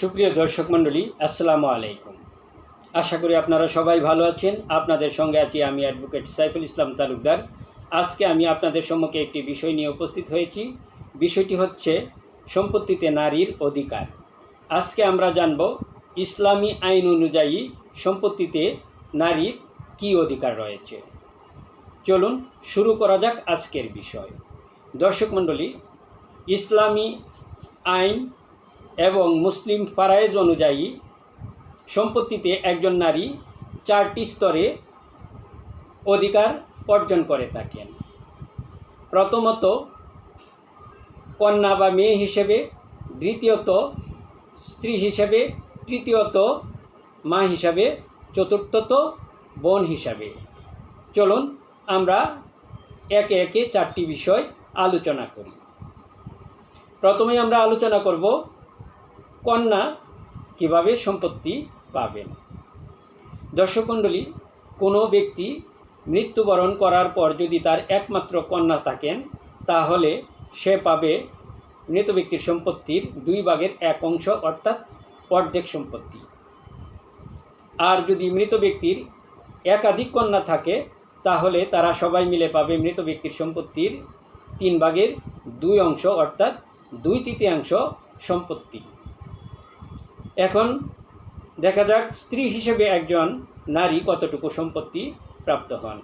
সুপ্রিয় দর্শক মণ্ডলী, আসসালামু আলাইকুম। আশা করি আপনারা সবাই ভালো আছেন। আপনাদের সঙ্গে আছি আমি অ্যাডভোকেট সাইফুল ইসলাম তালুকদার। আজকে আমি আপনাদের সম্মুখে একটি বিষয় নিয়ে উপস্থিত হয়েছি। বিষয়টি হচ্ছে সম্পত্তিতে নারীর অধিকার। আজকে আমরা জানব ইসলামী আইন অনুযায়ী সম্পত্তিতে নারীর কী অধিকার রয়েছে। চলুন শুরু করা যাক আজকের বিষয়। দর্শক মণ্ডলী, ইসলামী আইন এবং মুসলিম ফারায়েজ অনুযায়ী সম্পত্তিতে একজন নারী চারটি স্তরে অধিকার অর্জন করে থাকেন। প্রথমত, কন্যা বা মেয়ে হিসেবে, দ্বিতীয়ত, স্ত্রী হিসেবে, তৃতীয়ত, মা হিসাবে, চতুর্থত, বোন হিসাবে। চলুন আমরা একে একে চারটি বিষয় আলোচনা করি। প্রথমে আমরা আলোচনা করব কন্যা কীভাবে সম্পত্তি পাবেন? দর্শক মণ্ডলী, কোনো ব্যক্তি মৃত্যুবরণ করার পর যদি তার একমাত্র কন্যা থাকেন, তাহলে সে পাবে মৃত ব্যক্তির সম্পত্তির দুই ভাগের এক অংশ, অর্থাৎ অর্ধেক সম্পত্তি। আর যদি মৃত ব্যক্তির একাধিক কন্যা থাকে, তাহলে তারা সবাই মিলে পাবে মৃত ব্যক্তির সম্পত্তির তিন ভাগের দুই অংশ, অর্থাৎ দুই তৃতীয়াংশ সম্পত্তি। এখন দেখা যাক স্ত্রী হিসেবে একজন নারী কতটুকু সম্পত্তি প্রাপ্ত হন।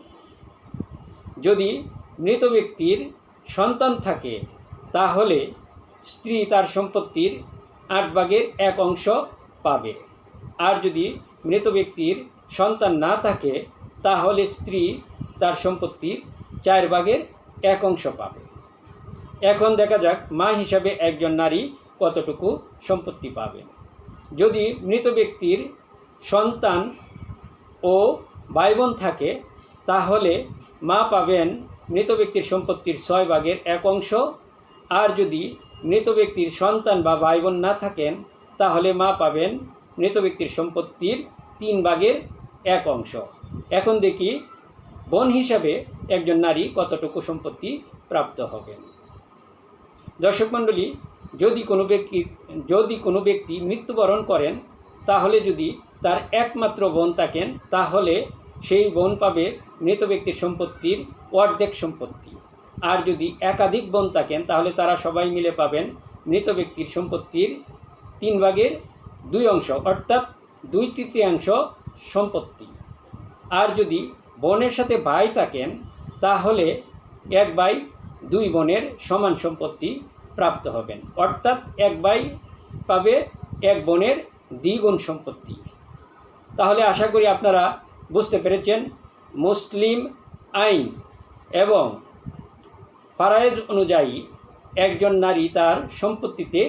যদি মৃত ব্যক্তির সন্তান থাকে, তাহলে স্ত্রী তার সম্পত্তির আট ভাগের এক অংশ পাবে। আর যদি মৃত ব্যক্তির সন্তান না থাকে, তাহলে স্ত্রী তার সম্পত্তির চার ভাগের এক অংশ পাবে। এখন দেখা যাক মা হিসাবে একজন নারী কতটুকু সম্পত্তি পাবেন যদি মৃত ব্যক্তির সন্তান ও ভাই বোন থাকে, তাহলে মা পাবেন মৃত ব্যক্তির সম্পত্তির ছয় ভাগের এক অংশ। আর যদি মৃত ব্যক্তির সন্তান বা ভাই বোন না থাকেন, তাহলে মা পাবেন মৃত ব্যক্তির সম্পত্তির তিন ভাগের এক অংশ। এখন দেখি বোন হিসাবে একজন নারী কতটুকু সম্পত্তি প্রাপ্ত হবেন। দর্শক মণ্ডলী যদি কোনো ব্যক্তি, যদি কোনো ব্যক্তি মৃত্যুবরণ করেন, তাহলে যদি তার একমাত্র বোন থাকেন, তাহলে সেই বোন পাবে মৃত ব্যক্তির সম্পত্তির অর্ধেক সম্পত্তি। আর যদি একাধিক বোন থাকেন, তাহলে তারা সবাই মিলে পাবেন মৃত ব্যক্তির সম্পত্তির তিন ভাগের দুই অংশ, অর্থাৎ দুই তৃতীয়াংশ সম্পত্তি। আর যদি বোনের সাথে ভাই থাকেন, তাহলে এক ভাই দুই বোনের সমান সম্পত্তি প্রাপ্ত হবেন। অর্থাৎ এক ভাই পাবে এক বোনের দ্বিগুণ সম্পত্তি। তাহলে আশা করি আপনারা বুঝতে পেরেছেন, মুসলিম আইন এবং ফারায়েজ অনুযায়ী একজন নারী তার সম্পত্তিতে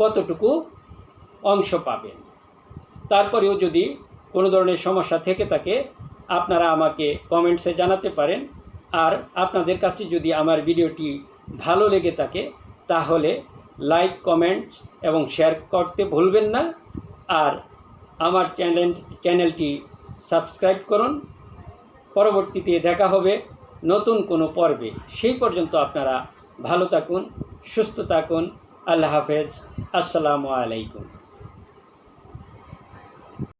কতটুকু অংশ পাবেন? তারপরেও যদি কোনো ধরনের সমস্যা থেকে থাকে, আপনারা আমাকে কমেন্টসে জানাতে পারেন। আর আপনাদের কাছে যদি আমার ভিডিওটি ভালো লেগে থাকে তাহলে লাইক কমেন্টস এবং শেয়ার করতে ভুলবেন না। আর আমার চ্যানেল, চ্যানেলটি সাবস্ক্রাইব করুন। পরবর্তীতে দেখা হবে নতুন কোনো পর্বে। সেই পর্যন্ত আপনারা ভালো থাকুন, সুস্থ থাকুন। আল্লাহ হাফেজ। আসসালামু আলাইকুম।